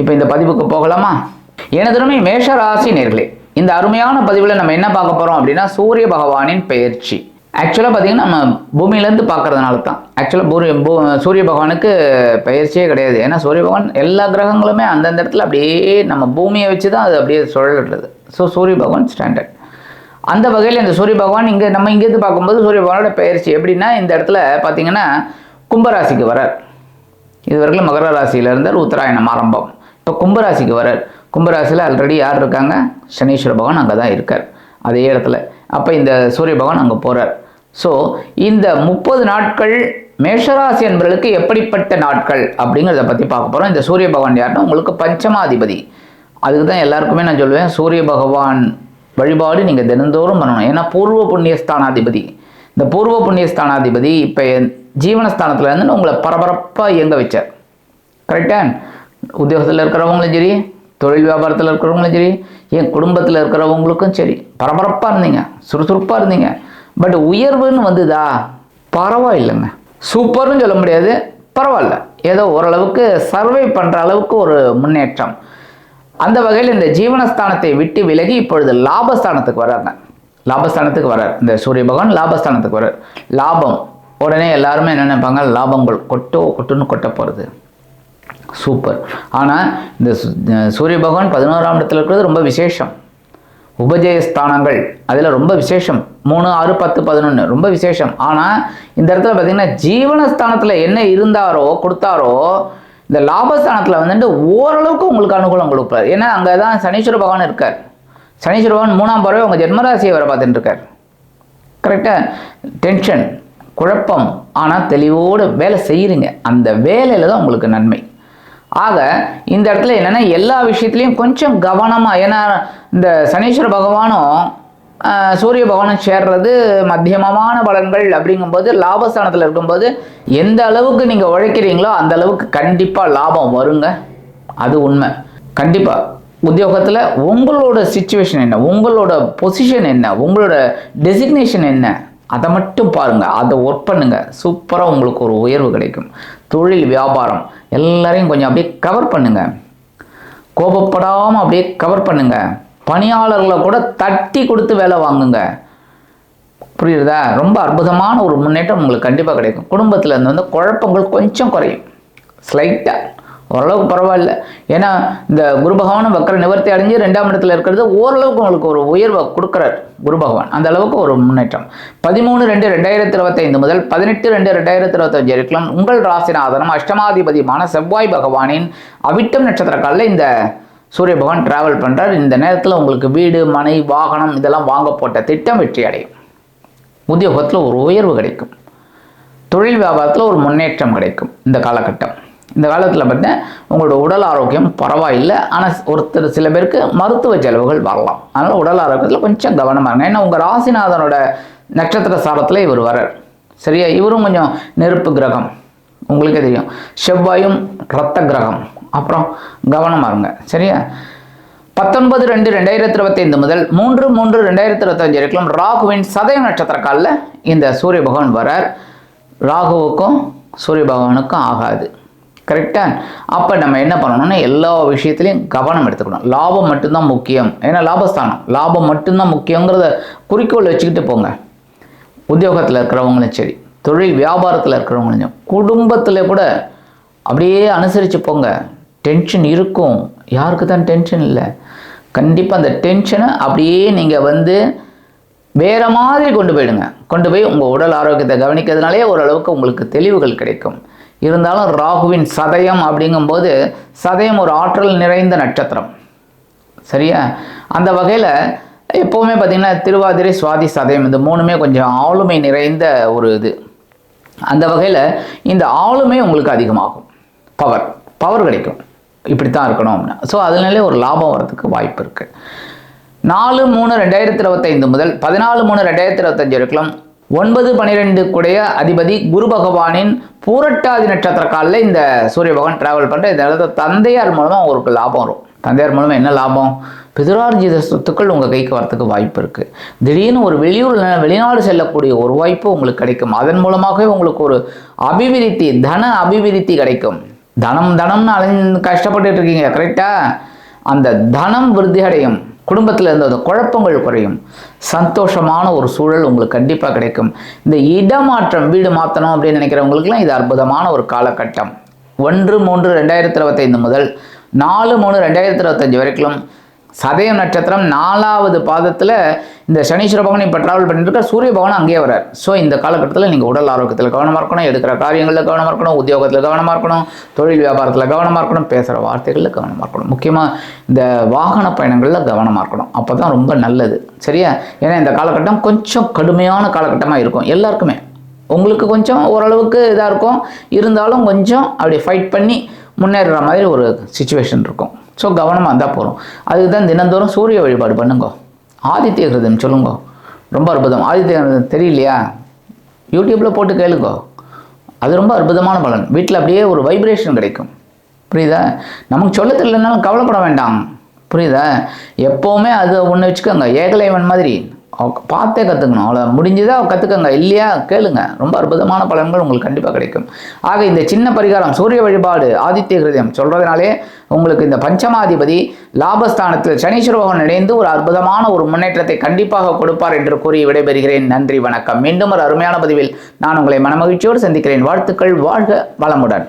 இப்போ இந்த பதிவுக்கு போகலாமா? எனதுமே மேஷ ராசி நேர்களே இந்த அருமையான பதிவில் நம்ம என்ன பார்க்க போகிறோம் அப்படின்னா சூரிய பகவானின் பெயர்ச்சி. ஆக்சுவலாக பார்த்தீங்கன்னா நம்ம பூமியிலேருந்து பார்க்கறதுனால தான். ஆக்சுவலாக பூரி பூ சூரிய பகவானுக்கு பயிற்சியே கிடையாது. ஏன்னா சூரிய பகவான் எல்லா கிரகங்களுமே அந்தந்த இடத்துல அப்படியே நம்ம பூமியை வச்சு தான் அது அப்படியே சுழல்றது. ஸோ சூரிய பகவான் ஸ்டாண்டர்ட் அந்த வகையில் இந்த சூரிய பகவான் இங்கே நம்ம இங்கேருந்து பார்க்கும்போது சூரிய பகவானோட பயிற்சி எப்படின்னா இந்த இடத்துல பார்த்தீங்கன்னா கும்பராசிக்கு வரார் இதுவரைக்கும் மகர ராசியில் இருந்தார் உத்தராயணம் ஆரம்பம். இப்போ கும்பராசிக்கு வரார் கும்பராசியில் ஆல்ரெடி யார் இருக்காங்க? சனீஸ்வர பகவான் அங்கே தான் இருக்கார். அதே இடத்துல. அப்போ இந்த சூரிய பகவான் அங்கே போகிறார் ஸோ இந்த முப்பது நாட்கள் மேஷராசி என்பவர்களுக்கு எப்படிப்பட்ட நாட்கள் அப்படிங்கிறத பற்றி பார்க்க போகிறோம் இந்த சூரிய பகவான் யாருன்னா உங்களுக்கு பஞ்சமாதிபதி. அதுக்கு தான் எல்லாருக்குமே நான் சொல்லுவேன் சூரிய பகவான் வழிபாடு நீங்கள் தினந்தோறும் பண்ணணும். ஏன்னா பூர்வ புண்ணிய ஸ்தானாதிபதி இந்த பூர்வ புண்ணியஸ்தானாதிபதி இப்போ ஜீவனஸ்தானத்தில் இருந்து உங்களை பரபரப்பாக இயங்க வச்சார். கரெக்டாக உத்தியோகத்தில் இருக்கிறவங்களும் சரி தொழில் வியாபாரத்தில் இருக்கிறவங்களும் சரி என் குடும்பத்தில் இருக்கிறவங்களுக்கும் சரி பரபரப்பாக இருந்தீங்க சுறுசுறுப்பாக இருந்தீங்க. பட் உயர்வுன்னு வந்ததா? பரவாயில்லைங்க. சூப்பர்னு சொல்ல முடியாது பரவாயில்ல. ஏதோ ஓரளவுக்கு சர்வை பண்ணுற அளவுக்கு ஒரு முன்னேற்றம். அந்த வகையில் இந்த ஜீவனஸ்தானத்தை விட்டு விலகி இப்பொழுது லாபஸ்தானத்துக்கு வர்றாங்க. லாபஸ்தானத்துக்கு வர்றார். இந்த சூரிய பகவான் லாபஸ்தானத்துக்கு வர்றார். லாபம். உடனே எல்லாருமே என்ன நினைப்பாங்க? லாபங்கள் கொட்டோ கொட்டுன்னு கொட்ட போகிறது சூப்பர். ஆனால் இந்த சூரிய பகவான் பதினோராம் இடத்துல இருக்கிறது ரொம்ப விசேஷம். உபஜயஸ்தானங்கள் அதில் ரொம்ப விசேஷம். மூணு ஆறு பத்து பதினொன்று ரொம்ப விசேஷம். ஆனால் இந்த இடத்துல பார்த்தீங்கன்னா ஜீவனஸ்தானத்தில் என்ன இருந்தாரோ கொடுத்தாரோ இந்த லாபஸ்தானத்தில் வந்துட்டு ஓரளவுக்கு உங்களுக்கு அனுகூலம் கொடுப்பார். ஏன்னா அங்கே தான் சனீஸ்வர பகவான் இருக்கார். சனீஸ்வர பகவான் மூணாம் பறவை உங்கள் ஜென்மராசியை வர பார்த்துட்டு இருக்கார். கரெக்டாக டென்ஷன் குழப்பம். ஆனால் தெளிவோடு வேலை செய்கிறீங்க அந்த வேலையில் தான் உங்களுக்கு நன்மை. ஆக இந்த இடத்துல என்னென்னா எல்லா விஷயத்துலையும் கொஞ்சம் கவனமாக ஏன்னா இந்த சனீஸ்வர பகவானும் சூரிய பகவானும் சேர்றது மத்தியமமான பலன்கள் அப்படிங்கும்போது லாபஸ்தானத்தில் இருக்கும்போது எந்த அளவுக்கு நீங்கள் உழைக்கிறீங்களோ அந்த அளவுக்கு கண்டிப்பாக லாபம் வருங்க. அது உண்மை. கண்டிப்பாக உத்தியோகத்தில் உங்களோட சுச்சுவேஷன் என்ன? உங்களோட பொசிஷன் என்ன? உங்களோட டெசிக்னேஷன் என்ன? அதை மட்டும் பாருங்கள் அதை ஒர்க் பண்ணுங்கள் சூப்பராக உங்களுக்கு ஒரு உயர்வு கிடைக்கும். தொழில் வியாபாரம் எல்லாரையும் கொஞ்சம் அப்படியே கவர் பண்ணுங்கள் கோபப்படாமல் அப்படியே கவர் பண்ணுங்க. பணியாளர்களை கூட தட்டி கொடுத்து வேலை வாங்குங்க. புரியுறதா? ரொம்ப அற்புதமான ஒரு முன்னேற்றம் உங்களுக்கு கண்டிப்பாக கிடைக்கும். குடும்பத்தில் இருந்து வந்து குழப்பங்கள் கொஞ்சம் குறையும். ஸ்லைட்டாக ஓரளவுக்கு பரவாயில்ல. ஏன்னா இந்த குரு பகவானும் வக்கர நிவர்த்தி அடைஞ்சு ரெண்டாம் இடத்துல இருக்கிறது ஓரளவுக்கு உங்களுக்கு ஒரு உயர்வை கொடுக்குறார் குரு பகவான். அந்த அளவுக்கு ஒரு முன்னேற்றம். பதிமூணு ரெண்டு ரெண்டாயிரத்தி இருபத்தைந்து முதல் பதினெட்டு ரெண்டு ரெண்டாயிரத்தி இருபத்தஞ்சு இருக்கலாம் உங்கள் ராசிநாதனம் அஷ்டமாதிபதியான செவ்வாய் பகவானின் அவிட்டம் நட்சத்திர காலில் இந்த சூரிய பகவான் டிராவல் பண்ணுறார் இந்த நேரத்தில் உங்களுக்கு வீடு மனை வாகனம் இதெல்லாம் வாங்க போட்ட திட்டம் வெற்றி அடையும். உத்தியோகத்தில் ஒரு உயர்வு கிடைக்கும். தொழில் வியாபாரத்தில் ஒரு முன்னேற்றம் கிடைக்கும். இந்த காலகட்டம். இந்த காலத்தில் பார்த்தீங்கன்னா உங்களோட உடல் ஆரோக்கியம் பரவாயில்லை. ஆனால் ஒருத்தர் சில பேருக்கு மருத்துவ செலவுகள் வரலாம். அதனால் உடல் ஆரோக்கியத்தில் கொஞ்சம் கவனமாக இருங்க. ஏன்னா உங்கள் ராசிநாதனோட நட்சத்திர சாரத்தில் இவர் வரார் சரியா? இவரும் கொஞ்சம் நெருப்பு கிரகம். உங்களுக்கே தெரியும். செவ்வாயும் இரத்த கிரகம். அப்புறம் கவனமாக இருங்க. சரியா? பத்தொன்பது ரெண்டு ரெண்டாயிரத்தி இருபத்தைந்து முதல் மூன்று மூன்று ரெண்டாயிரத்தி இருபத்தஞ்சு வரைக்கும் ராகுவின் சதய நட்சத்திர காலில் இந்த சூரிய பகவான் வரார் ராகுவுக்கும் சூரிய பகவானுக்கும் ஆகாது. கரெக்டா அப்போ நம்ம என்ன பண்ணணும்னா எல்லா விஷயத்துலையும் கவனம் எடுத்துக்கணும். லாபம் மட்டும்தான் முக்கியம். ஏன்னா லாபஸ்தானம். லாபம் மட்டும்தான் முக்கியங்கிறத குறிக்கோள் வச்சுக்கிட்டு போங்க. உத்தியோகத்தில் இருக்கிறவங்களும் சரி தொழில் வியாபாரத்தில் இருக்கிறவங்களும் சரி, குடும்பத்தில் கூட அப்படியே அனுசரித்து போங்க. டென்ஷன் இருக்கும். யாருக்கு தான் டென்ஷன் இல்லை. கண்டிப்பாக அந்த டென்ஷனை அப்படியே நீங்கள் வந்து வேறு மாதிரி கொண்டு போயிடுங்க. கொண்டு போய் உங்கள் உடல் ஆரோக்கியத்தை கவனிக்கிறதுனாலே ஓரளவுக்கு உங்களுக்கு தெளிவுகள் கிடைக்கும். இருந்தாலும் ராகுவின் சதயம் அப்படிங்கும்போது சதயம் ஒரு ஆற்றல் நிறைந்த நட்சத்திரம். சரியா? அந்த வகையில் எப்போவுமே பார்த்திங்கன்னா திருவாதிரை சுவாதி சதயம் இந்த மூணுமே கொஞ்சம் ஆளுமை நிறைந்த ஒரு இது. அந்த வகையில் இந்த ஆளுமை உங்களுக்கு அதிகமாகும். பவர் பவர் கிடைக்கும். இப்படி தான் இருக்கணும் அப்படின்னா. ஸோ அதனாலே ஒரு லாபம் வரதுக்கு வாய்ப்பு இருக்குது நாலு மூணு ரெண்டாயிரத்தி இருபத்தைந்து முதல் பதினாலு மூணு ரெண்டாயிரத்தி இருபத்தஞ்சு வரைக்கும் ஒன்பது பனிரெண்டு கூடைய அதிபதி குரு பகவானின் பூரட்டாதி நட்சத்திர காலில் இந்த சூரிய பகவான் டிராவல் பண்ணுற இந்த தந்தையார் மூலமாக உங்களுக்கு லாபம் வரும். தந்தையார் மூலமாக என்ன லாபம்? பிதுரார்ஜித சொத்துக்கள் உங்கள் கைக்கு வரத்துக்கு வாய்ப்பு இருக்குது திடீர்னு ஒரு வெளியூர் வெளிநாடு செல்லக்கூடிய ஒரு வாய்ப்பு உங்களுக்கு கிடைக்கும். அதன் மூலமாகவே உங்களுக்கு ஒரு அபிவிருத்தி தன அபிவிருத்தி கிடைக்கும். தனம் தனம்னு அலைஞ்சு கஷ்டப்பட்டுட்டு இருக்கீங்க கரெக்டாக அந்த தனம் விருத்தி அடையும். குடும்பத்தில் இருந்த அந்த குழப்பங்கள் குறையும். சந்தோஷமான ஒரு சூழல் உங்களுக்கு கண்டிப்பாக கிடைக்கும். இந்த இடமாற்றம் வீடு மாற்றணும் அப்படின்னு நினைக்கிறவங்களுக்குலாம் இது அற்புதமான ஒரு காலகட்டம். ஒன்று மூன்று ரெண்டாயிரத்தி இருபத்தைந்து முதல் நாலு மூணு ரெண்டாயிரத்தி இருபத்தஞ்சு வரைக்கும் சதயம் நட்சத்திரம் நாலாவது பாதத்தில் இந்த சனீஸ்வர பகவான் இப்போ ட்ராவல் பண்ணிட்டு இருக்க சூரிய பகவான் அங்கேயே வரார் ஸோ இந்த காலகட்டத்தில் நீங்கள் உடல் ஆரோக்கியத்தில் கவனமாக இருக்கணும் எடுக்கிற காரியங்களில் கவனமாக இருக்கணும் உத்தியோகத்தில் கவனமாக இருக்கணும் தொழில் வியாபாரத்தில் கவனமாக இருக்கணும் பேசுகிற வார்த்தைகளில் கவனமாக இருக்கணும். முக்கியமாக இந்த வாகன பயணங்களில் கவனமாக இருக்கணும். அப்போ தான் ரொம்ப நல்லது. சரியா? ஏன்னா இந்த காலகட்டம் கொஞ்சம் கடுமையான காலகட்டமாக இருக்கும். எல்லாருக்குமே. உங்களுக்கு கொஞ்சம் ஓரளவுக்கு இதாக இருக்கும். இருந்தாலும் கொஞ்சம் அப்படி ஃபைட் பண்ணி முன்னேறுற மாதிரி ஒரு சுச்சுவேஷன் இருக்கும். ஸோ கவனமாக இருந்தால் போகிறோம் அதுக்கு தான் தினந்தோறும் சூரிய வழிபாடு பண்ணுங்க. ஆதித்ய ஹிருதயம் சொல்லுங்க. ரொம்ப அற்புதம். ஆதித்ய ஹிருதயம் தெரியலையா? யூடியூப்பில் போட்டு கேளுங்க. அது ரொம்ப அற்புதமான பலன். வீட்டில் அப்படியே ஒரு வைப்ரேஷன் கிடைக்கும். புரியுதா? நமக்கு சொல்ல தெரியலனாலும் கவலைப்பட வேண்டாம். புரியுதா? எப்போவுமே அது ஒன்று வச்சுக்கோங்க. ஏகலைவன் மாதிரி. பார்த்தே கற்றுக்கணும் அவ்வளோ முடிஞ்சதா கற்றுக்கங்க இல்லையா? கேளுங்க. ரொம்ப அற்புதமான பலன்கள் உங்களுக்கு கண்டிப்பாக கிடைக்கும். ஆக இந்த சின்ன பரிகாரம் சூரிய வழிபாடு ஆதித்ய ஹிருதயம் சொல்கிறதுனாலே உங்களுக்கு இந்த பஞ்சமாதிபதி லாபஸ்தானத்தில் சனீஸ்வர பகவான் இணைந்து ஒரு அற்புதமான ஒரு முன்னேற்றத்தை கண்டிப்பாக கொடுப்பார் என்று கூறி விடைபெறுகிறேன். நன்றி வணக்கம். மீண்டும் ஒரு அருமையான பதிவில் நான் உங்களை மனமகிழ்ச்சியோடு சந்திக்கிறேன். வாழ்த்துக்கள். வாழ்க வளமுடன்.